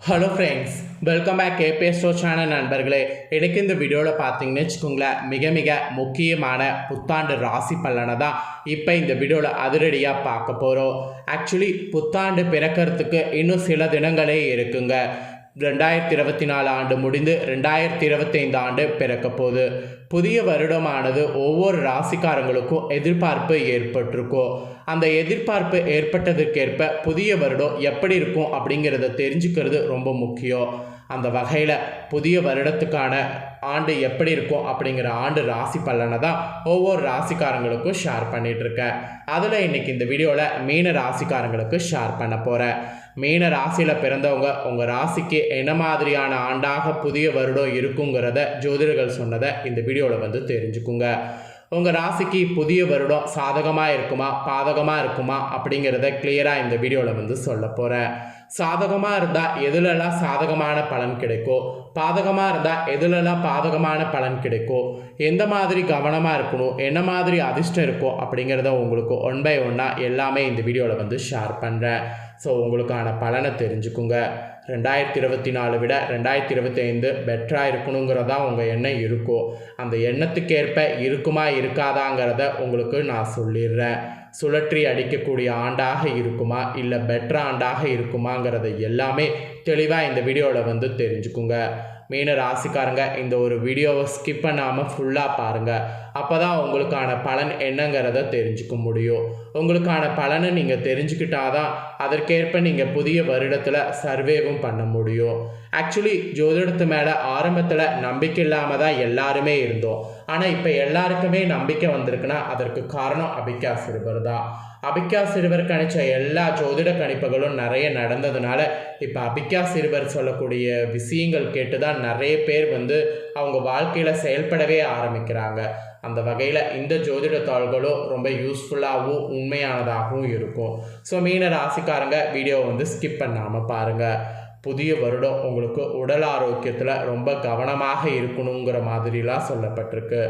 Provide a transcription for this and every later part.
Hello friends welcome back கேபிஎஸ்டோ channel நண்பர்களே. எனக்கு இந்த வீடியோவில் பார்த்தீங்கன்னு வச்சுக்கோங்களேன் மிக மிக முக்கியமான புத்தாண்டு ராசி பலனை தான் இப்போ இந்த வீடியோவில் அதிரடியாக பார்க்க போகிறோம் ஆக்சுவலி புத்தாண்டு பிறக்கிறதுக்கு இன்னும் சில தினங்களே இருக்குங்க. ரெண்டாயிரத்தி இருபத்தி நாலு ஆண்டு முடிந்து ரெண்டாயிரத்தி இருபத்தைந்து ஆண்டு பிறக்க போகுது புதிய வருடமானது ஒவ்வொரு ராசிக்காரங்களுக்கும் எதிர்பார்ப்பு ஏற்பட்டிருக்கும் அந்த எதிர்பார்ப்பு ஏற்பட்டதுக்கேற்ப புதிய வருடம் எப்படி இருக்கும் அப்படிங்கிறத தெரிஞ்சுக்கிறது ரொம்ப முக்கியம். அந்த வகையில் புதிய வருடத்துக்கான ஆண்டு எப்படி இருக்கும் அப்படிங்கிற ஆண்டு ராசி பலனை தான் ஒவ்வொரு ராசிக்காரங்களுக்கும் ஷேர் பண்ணிகிட்ருக்கேன் அதில் இன்றைக்கி இந்த வீடியோவில் மீன ராசிக்காரங்களுக்கு ஷேர் பண்ண போகிறேன் மீன ராசியில் பிறந்தவங்க உங்கள் ராசிக்கு என்ன மாதிரியான ஆண்டாக புதிய வருடம் இருக்குங்கிறத ஜோதிடர்கள் சொன்னதை இந்த வீடியோவில் வந்து தெரிஞ்சுக்குங்க. உங்கள் ராசிக்கு புதிய வருடம் சாதகமாக இருக்குமா பாதகமாக இருக்குமா அப்படிங்கிறத கிளியராக இந்த வீடியோவில் வந்து சொல்ல போகிறேன் சாதகமாக இருந்தால் எதுலெல்லாம் சாதகமான பலன் கிடைக்கும் பாதகமாக இருந்தால் எதுலெல்லாம் பாதகமான பலன் கிடைக்கும் எந்த மாதிரி கவனமாக இருக்கணும் என்ன மாதிரி அதிர்ஷ்டம் இருக்கோ அப்படிங்கிறத உங்களுக்கு ஒன் பை ஒன்னாக எல்லாமே இந்த வீடியோவில் வந்து ஷேர் பண்ணுறேன் ஸோ உங்களுக்கான பலனை தெரிஞ்சுக்குங்க. ரெண்டாயிரத்தி இருபத்தி நாலு விட ரெண்டாயிரத்தி இருபத்தி ஐந்து பெட்டராக இருக்கணுங்கிறதா உங்கள் எண்ணம் இருக்கோ அந்த எண்ணத்துக்கேற்ப இருக்குமா இருக்காதாங்கிறத உங்களுக்கு நான் சொல்லிடுறேன். சுழற்றி அடிக்கக்கூடிய ஆண்டாக இருக்குமா இல்லை பெட்டர் ஆண்டாக இருக்குமாங்கிறத எல்லாமே தெளிவாக இந்த வீடியோவில் வந்து தெரிஞ்சுக்குங்க. மீன ராசிக்காரங்க இந்த ஒரு வீடியோவை ஸ்கிப் பண்ணாமல் ஃபுல்லாக பாருங்கள் அப்போ தான் உங்களுக்கான பலன் என்னங்கிறத தெரிஞ்சுக்க முடியும். உங்களுக்கான பலனை நீங்கள் தெரிஞ்சுக்கிட்டாதான் அதற்கேற்ப நீங்கள் புதிய வருடத்தில் சர்வேவும் பண்ண முடியும். ஆக்சுவலி ஜோதிடத்து மேலே ஆரம்பத்தில் நம்பிக்கை இல்லாமல் தான் எல்லாருமே இருந்தோம். ஆனால் இப்போ எல்லாருக்குமே நம்பிக்கை வந்திருக்குன்னா அதற்கு காரணம் அபிகா சிறுவர் தான். அபிகா சிறுவர் கணிச்ச எல்லா ஜோதிட கணிப்புகளும் நிறைய நடந்ததுனால இப்போ அபிகா சிறுவர் சொல்லக்கூடிய விஷயங்கள் கேட்டு தான் நிறைய பேர் வந்து அவங்க வாழ்க்கையில் செயல்படவே ஆரம்பிக்கிறாங்க. அந்த வகையில் இந்த ஜோதிட தாள்களும் ரொம்ப யூஸ்ஃபுல்லாகவும் உண்மையானதாகவும் இருக்கும். ஸோ மீன ராசிக்காரங்க வீடியோவை வந்து ஸ்கிப் பண்ணாமல் பாருங்கள் புதிய வருடம் உங்களுக்கு உடல் ஆரோக்கியத்தில் ரொம்ப கவனமாக இருக்கணுங்கிற மாதிரிலாம் சொல்லப்பட்டிருக்கு.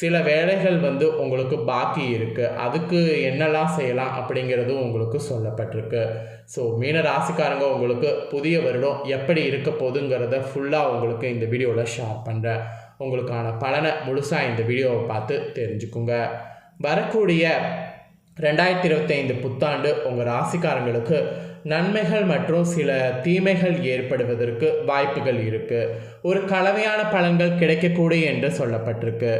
சில வேலைகள் வந்து உங்களுக்கு பாக்கி இருக்குது அதுக்கு என்னெல்லாம் செய்யலாம் அப்படிங்கிறதும் உங்களுக்கு சொல்லப்பட்டிருக்கு. ஸோ மீன ராசிக்காரங்க உங்களுக்கு புதிய வருடம் எப்படி இருக்க போதுங்கிறத ஃபுல்லாக உங்களுக்கு இந்த வீடியோவில் ஷேர் பண்ணுறேன் உங்களுக்கான பலனை முழுசாக இந்த வீடியோவை பார்த்து தெரிஞ்சுக்குங்க. வரக்கூடிய ரெண்டாயிரத்தி இருபத்தைந்து புத்தாண்டு உங்கள் ராசிக்காரங்களுக்கு நன்மைகள் மற்றும் சில தீமைகள் ஏற்படுவதற்கு வாய்ப்புகள் இருக்குது ஒரு கலவையான பலன்கள் கிடைக்கக்கூடும் என்று சொல்லப்பட்டிருக்கு.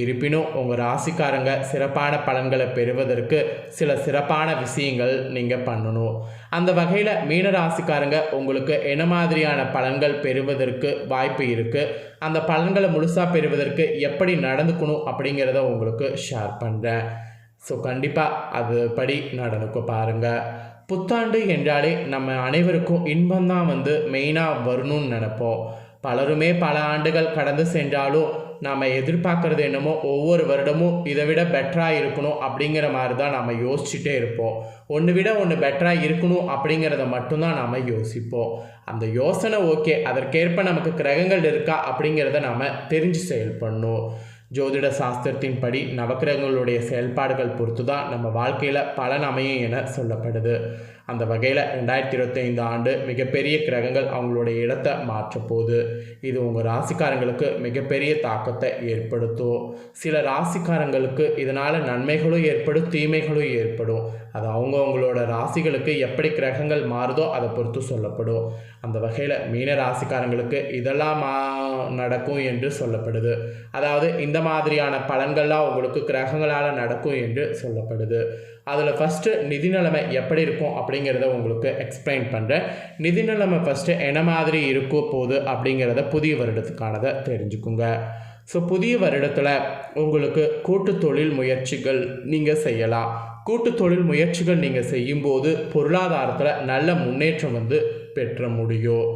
இருப்பினும் உங்கள் ராசிக்காரங்க சிறப்பான பலன்களை பெறுவதற்கு சில சிறப்பான விஷயங்கள் நீங்கள் பண்ணணும். அந்த வகையில் மீன ராசிக்காரங்க உங்களுக்கு என்ன மாதிரியான பலன்கள் பெறுவதற்கு வாய்ப்பு இருக்குது அந்த பலன்களை முழுசாக பெறுவதற்கு எப்படி நடந்துக்கணும் அப்படிங்கிறத உங்களுக்கு ஷேர் பண்ணுறேன் ஸோ கண்டிப்பாக அது படி நடந்துக்க பாருங்கள் புத்தாண்டு என்றாலே நம்ம அனைவருக்கும் இன்பம்தான் வந்து மெயினாக வரணும்னு நினப்போம். பலருமே பல ஆண்டுகள் கடந்து சென்றாலும் நாம் எதிர்பார்க்குறது என்னமோ ஒவ்வொரு வருடமும் இதை விட பெட்டராக இருக்கணும் அப்படிங்கிற மாதிரி தான் நம்ம யோசிச்சுட்டே இருப்போம். ஒன்று விட ஒன்று பெட்டராக இருக்கணும் அப்படிங்கிறத மட்டும்தான் நாம் யோசிப்போம். அந்த யோசனை ஓகே அதற்கேற்ப நமக்கு கிரகங்கள் இருக்கா அப்படிங்கிறத நாம் தெரிஞ்சு செயல்படணும். ஜோதிட சாஸ்திரத்தின்படி நவக்கிரகங்களுடைய செயல்பாடுகள் பொறுத்து தான் நம்ம வாழ்க்கையில் பலன் அமையும் என சொல்லப்படுது. அந்த வகையில் ரெண்டாயிரத்தி இருபத்தைந்து ஆண்டு மிகப்பெரிய கிரகங்கள் அவங்களுடைய இடத்தை மாற்றப்போகுது. இது உங்கள் ராசிக்காரங்களுக்கு மிகப்பெரிய தாக்கத்தை ஏற்படுத்தும். சில ராசிக்காரங்களுக்கு இதனால் நன்மைகளும் ஏற்படும் தீமைகளும் ஏற்படும். அது அவங்க அவங்களோட ராசிகளுக்கு எப்படி கிரகங்கள் மாறுதோ அதை பொறுத்து சொல்லப்படும். அந்த வகையில் மீன ராசிக்காரங்களுக்கு இதெல்லாம் மா நடக்கும் என்று சொல்லப்படுது. அதாவது இந்த மாதிரியான பலன்கள்லாம் உங்களுக்கு கிரகங்களால் நடக்கும் என்று சொல்லப்படுது. அதில் ஃபஸ்ட்டு நிதி நிலைமை எப்படி இருக்கும் அப்படிங்கிறத உங்களுக்கு எக்ஸ்பிளைன் பண்ணுறேன் நிதி நிலைமை ஃபஸ்ட்டு என்ன மாதிரி இருக்க போகுது அப்படிங்கிறத புதிய வருடத்துக்கானதை தெரிஞ்சுக்குங்க. ஸோ புதிய வருடத்தில் உங்களுக்கு கூட்டு தொழில் முயற்சிகள் நீங்கள் செய்யலாம். கூட்டு தொழில் முயற்சிகள் நீங்கள் செய்யும்போது பொருளாதாரத்தில் நல்ல முன்னேற்றம் வந்து பெற்ற முடியும்.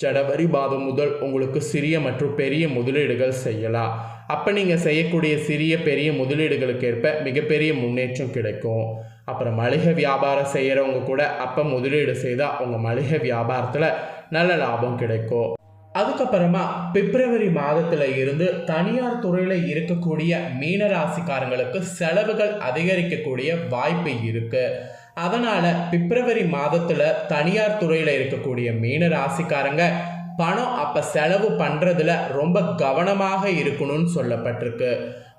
ஜனவரி மாதம் முதல் உங்களுக்கு சிறிய மற்றும் பெரிய முதலீடுகள் செய்யலாம். அப்போ நீங்கள் செய்யக்கூடிய சிறிய பெரிய முதலீடுகளுக்கு ஏற்ப மிகப்பெரிய முன்னேற்றம் கிடைக்கும். அப்புறம் மளிகை வியாபாரம் செய்கிறவங்க கூட அப்போ முதலீடு செய்தால் உங்கள் மளிகை வியாபாரத்தில் நல்ல லாபம் கிடைக்கும். அதுக்கப்புறமா பிப்ரவரி மாதத்தில் இருந்து தனியார் துறையில் இருக்கக்கூடிய மீனராசிக்காரங்களுக்கு செலவுகள் அதிகரிக்கக்கூடிய வாய்ப்பு இருக்குது அதனால் பிப்ரவரி மாதத்தில் தனியார் துறையில் இருக்கக்கூடிய மீன ராசிக்காரங்க பணம் அப்போ செலவு பண்ணுறதுல ரொம்ப கவனமாக இருக்கணும்னு சொல்லப்பட்டிருக்கு.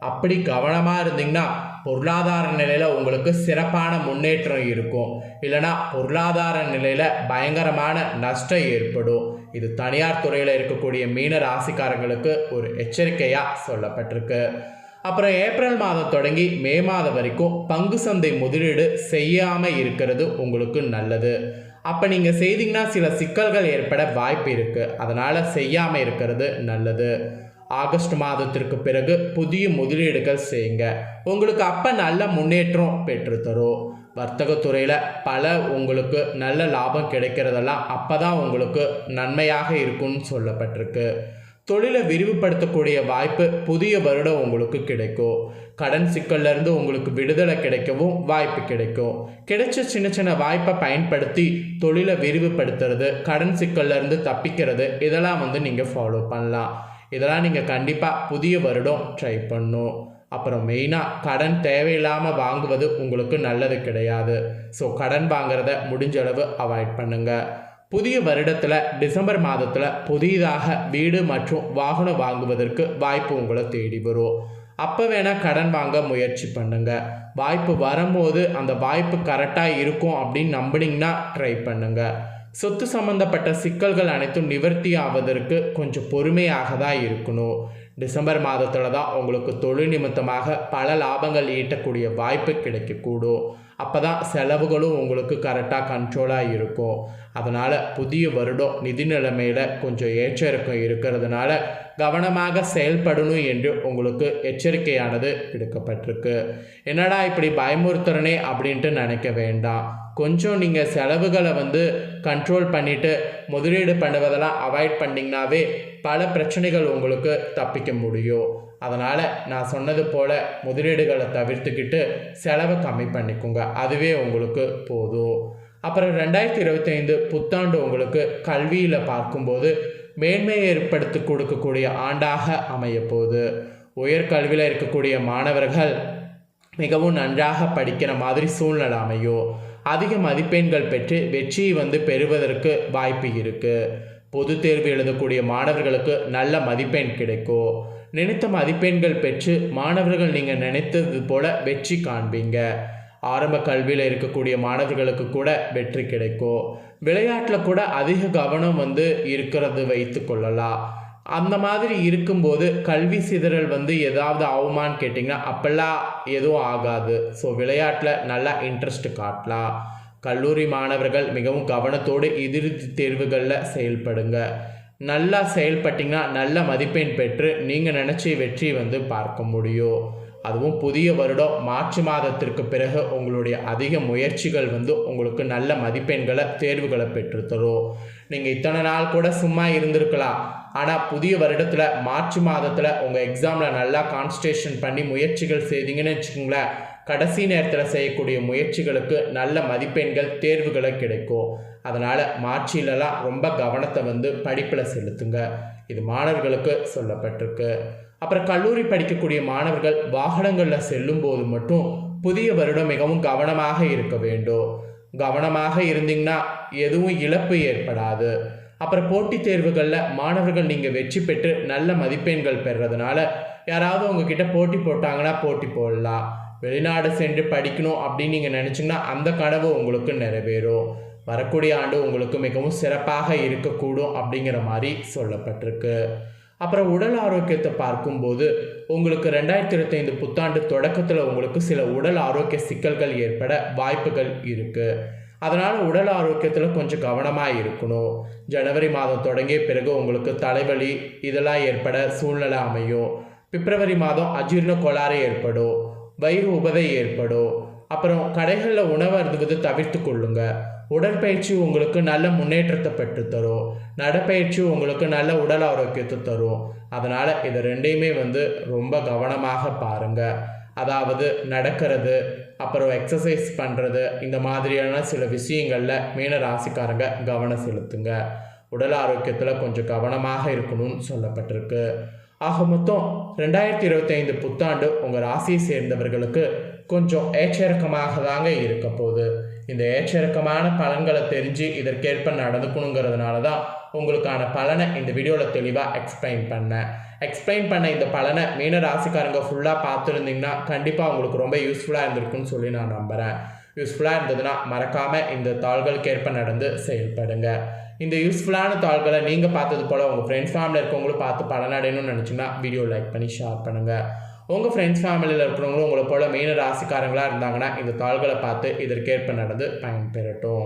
அப்படி கவனமாக இருந்தீங்கன்னா பொருளாதார நிலையில் உங்களுக்கு சிறப்பான முன்னேற்றம் இருக்கும். இல்லைனா பொருளாதார நிலையில் பயங்கரமான நஷ்டம் ஏற்படும். இது தனியார் துறையில் இருக்கக்கூடிய மீன ராசிக்காரங்களுக்கு ஒரு எச்சரிக்கையாக சொல்லப்பட்டிருக்கு. அப்புறம் ஏப்ரல் மாதம் தொடங்கி மே மாதம் வரைக்கும் பங்கு சந்தை முதலீடு செய்யாமல் இருக்கிறது உங்களுக்கு நல்லது. அப்போ நீங்கள் செய்தீங்கன்னா சில சிக்கல்கள் ஏற்பட வாய்ப்பு இருக்குது அதனால் செய்யாமல் இருக்கிறது நல்லது. ஆகஸ்ட் மாதத்திற்கு பிறகு புதிய முதலீடுகள் செய்யுங்க. உங்களுக்கு அப்போ நல்ல முன்னேற்றம் பெற்றுத்தரும். வர்த்தகத்துறையில் பல உங்களுக்கு நல்ல லாபம் கிடைக்கிறதெல்லாம் அப்போ தான் உங்களுக்கு நன்மையாக இருக்கும்னு சொல்லப்பட்டிருக்கு. தொழிலை விரிவுபடுத்தக்கூடிய வாய்ப்பு புதிய வருடம் உங்களுக்கு கிடைக்கும். கடன் சிக்கல்ல இருந்து உங்களுக்கு விடுதலை கிடைக்கவும் வாய்ப்பு கிடைக்கும். கிடைச்ச சின்ன சின்ன வாய்ப்பை பயன்படுத்தி தொழிலை விரிவுபடுத்துறது கடன் சிக்கல்ல இருந்து தப்பிக்கிறது இதெல்லாம் வந்து நீங்கள் ஃபாலோ பண்ணலாம். இதெல்லாம் நீங்கள் கண்டிப்பாக புதிய வருடம் ட்ரை பண்ணும். அப்புறம் மெயினாக கடன் தேவையில்லாமல் வாங்குவது உங்களுக்கு நல்லது கிடையாது. ஸோ கடன் வாங்குறத முடிஞ்ச அளவு அவாய்ட் பண்ணுங்கள் புதிய வருடத்தில் டிசம்பர் மாதத்தில் புதிதாக வீடு மற்றும் வாகனம் வாங்குவதற்கு வாய்ப்பு உங்களை தேடி வரும். அப்போ வேணால் கடன் வாங்க முயற்சி பண்ணுங்க. வாய்ப்பு வரும்போது அந்த வாய்ப்பு கரெக்டாக இருக்கும் அப்படின்னு நம்பினீங்கன்னா ட்ரை பண்ணுங்க. சொத்து சம்பந்தப்பட்ட சிக்கல்கள் அனைத்தும் நிவர்த்தி ஆவதற்கு கொஞ்சம் பொறுமையாக தான் இருக்கணும். டிசம்பர் மாதத்தில் தான் உங்களுக்கு தொழில் நிமித்தமாக பல லாபங்கள் ஈட்டக்கூடிய வாய்ப்பு கிடைக்கக்கூடும். அப்போ தான் செலவுகளும் உங்களுக்கு கரெக்டாக கண்ட்ரோலாக இருக்கும். அதனால் புதிய வருடம் நிதி நிலைமையில் கொஞ்சம் ஏற்ற இறக்கம் இருக்கிறதுனால கவனமாக செயல்படணும் என்று உங்களுக்கு எச்சரிக்கையானது விடுக்கப்பட்டிருக்கு. என்னடா இப்படி பயமுறுத்துறனே அப்படின்ட்டு நினைக்க வேண்டாம். கொஞ்சம் நீங்கள் செலவுகளை வந்து கண்ட்ரோல் பண்ணிவிட்டு முதலீடு பண்ணுவதெல்லாம் அவாய்ட் பண்ணிங்கனாவே பல பிரச்சனைகள் உங்களுக்கு தப்பிக்க முடியும். அதனால் நான் சொன்னது போல் முதலீடுகளை தவிர்த்துக்கிட்டு செலவை கம்மி பண்ணிக்கோங்க. அதுவே உங்களுக்கு போதும். அப்புறம் ரெண்டாயிரத்தி இருபத்தைந்து புத்தாண்டு உங்களுக்கு கல்வியில் பார்க்கும்போது மேன்மையை ஏற்படுத்தி கொடுக்கக்கூடிய ஆண்டாக அமைய போகுது உயர்கல்வியில் இருக்கக்கூடிய மாணவர்கள் மிகவும் நன்றாக படிக்கிற மாதிரி சூழ்நிலை அமையும். அதிக மதிப்பெண்கள் பெற்று வெற்றியை வந்து பெறுவதற்கு வாய்ப்பு இருக்குது பொது தேர்வு எழுதக்கூடிய மாணவர்களுக்கு நல்ல மதிப்பெண் கிடைக்கும். நினைத்த மதிப்பெண்கள் பெற்று மாணவர்கள் நீங்கள் நினைத்தது போல வெற்றி காண்பீங்க. ஆரம்ப கல்வியில் இருக்கக்கூடிய மாணவர்களுக்கு கூட வெற்றி கிடைக்கும். விளையாட்டில் கூட அதிக கவனம் வந்து இருக்கிறது வைத்து கொள்ளலாம். அந்த மாதிரி இருக்கும்போது கல்வி சிதறல் வந்து ஏதாவது ஆகுமான்னு கேட்டிங்கன்னா அப்போல்லாம் எதுவும் ஆகாது. ஸோ விளையாட்டில் நல்லா இன்ட்ரெஸ்ட் காட்டலாம். கல்லூரி மாணவர்கள் மிகவும் கவனத்தோடு இறுதி தேர்வுகளில் செயல்படுங்க. நல்லா செயல்பட்டிங்கன்னா நல்ல மதிப்பெண் பெற்று நீங்கள் நினச்ச வெற்றி வந்து பார்க்க முடியும். அதுவும் புதிய வருடம் மார்ச் மாதத்திற்கு பிறகு உங்களுடைய அதிக முயற்சிகள் வந்து உங்களுக்கு நல்ல மதிப்பெண்களை தேர்வுகளை பெற்றுத்தரும் நீங்கள் இத்தனை நாள் கூட சும்மா இருந்திருக்கலாம். ஆனால் புதிய வருடத்தில் மார்ச் மாதத்தில் உங்கள் எக்ஸாமில் நல்லா கான்சன்ட்ரேஷன் பண்ணி முயற்சிகள் செய்தீங்கன்னு வச்சுக்கோங்களேன். கடைசி நேரத்தில் செய்யக்கூடிய முயற்சிகளுக்கு நல்ல மதிப்பெண்கள் தேர்வுகளை கிடைக்கும். அதனால் மார்ச்சிலலாம் ரொம்ப கவனத்தை வந்து படிப்பில் செலுத்துங்க. இது மாணவர்களுக்கு சொல்லப்பட்டிருக்கு. அப்புறம் கல்லூரி படிக்கக்கூடிய மாணவர்கள் வாகனங்களில் செல்லும் போது மட்டும் புதிய வருடம் மிகவும் கவனமாக இருக்க வேண்டும். கவனமாக இருந்தீங்கன்னா எதுவும் இழப்பு ஏற்படாது. அப்புறம் போட்டித் தேர்வுகளில் மாணவர்கள் நீங்கள் வெற்றி பெற்று நல்ல மதிப்பெண்கள் பெறுறதுனால யாராவது உங்ககிட்ட போட்டி போட்டாங்கன்னா போட்டி போடலாம். வெளிநாடு சென்று படிக்கணும் அப்படின்னு நீங்கள் நினச்சிங்கன்னா அந்த கனவு உங்களுக்கு நிறைவேறும். வரக்கூடிய ஆண்டு உங்களுக்கு மிகவும் சிறப்பாக இருக்கக்கூடும் அப்படிங்கிற மாதிரி சொல்லப்பட்டிருக்கு. அப்புறம் உடல் ஆரோக்கியத்தை பார்க்கும்போது உங்களுக்கு ரெண்டாயிரத்தி இருபத்தைந்து புத்தாண்டு தொடக்கத்தில் உங்களுக்கு சில உடல் ஆரோக்கிய சிக்கல்கள் ஏற்பட வாய்ப்புகள் இருக்குது அதனால் உடல் ஆரோக்கியத்தில் கொஞ்சம் கவனமாக இருக்கணும். ஜனவரி மாதம் தொடங்கிய பிறகு உங்களுக்கு தலைவலி இதெல்லாம் ஏற்பட சூழ்நிலை அமையும். பிப்ரவரி மாதம் அஜீர்ண கோளாறு ஏற்படும். வயிறு உபதை ஏற்படும் அப்புறம் கடைகளில் உணவு அருந்துவது தவிர்த்து கொள்ளுங்க. உடற்பயிற்சி உங்களுக்கு நல்ல முன்னேற்றத்தை பெற்றுத்தரும் நடைப்பயிற்சி உங்களுக்கு நல்ல உடல் ஆரோக்கியத்தை தரும் அதனால் இது ரெண்டையுமே வந்து ரொம்ப கவனமாக பாருங்கள் அதாவது நடக்கிறது அப்புறம் எக்ஸசைஸ் பண்ணுறது இந்த மாதிரியான சில விஷயங்களில் மீன ராசிக்காரங்க கவனம் செலுத்துங்க. உடல் ஆரோக்கியத்தில் கொஞ்சம் கவனமாக இருக்கணும்னு சொல்லப்பட்டிருக்கு. ஆக மொத்தம் ரெண்டாயிரத்தி இருபத்தைந்து புத்தாண்டு உங்கள் ராசியை சேர்ந்தவர்களுக்கு கொஞ்சம் ஏச்சரக்கமாக தாங்க இருக்க போகுது. இந்த ஏச்சரக்கமான பலன்களை தெரிஞ்சு இதற்கேற்ப நடந்துக்கணுங்கிறதுனால தான் உங்களுக்கான பலனை இந்த வீடியோவில் தெளிவாக எக்ஸ்பிளைன் பண்ணேன். எக்ஸ்பிளைன் பண்ண இந்த பலனை மீன ராசிக்காரங்க ஃபுல்லாக பார்த்துருந்தீங்கன்னா கண்டிப்பாக உங்களுக்கு ரொம்ப யூஸ்ஃபுல்லாக இருந்திருக்குன்னு சொல்லி நான் நம்புகிறேன் யூஸ்ஃபுல்லாக இருந்ததுன்னா மறக்காமல் இந்த தாள்களுக்கு ஏற்ப நடந்து செயல்படுங்க. இந்த யூஸ்ஃபுல்லான தாள்களை நீங்கள் பார்த்தது போல் உங்கள் ஃப்ரெண்ட்ஸ் ஃபேமிலியில் இருக்கவங்களும் பார்த்து பலனடையணும்னு நினச்சிங்கன்னா வீடியோ லைக் பண்ணி ஷேர் பண்ணுங்கள் உங்கள் ஃப்ரெண்ட்ஸ் ஃபேமிலியில் இருக்கிறவங்களும் உங்களை போல் மெயின ராசிக்காரங்களாக இருந்தாங்கன்னா இந்த தாள்களை பார்த்து இதற்கேற்ப நடந்து பயன்பெறட்டும்.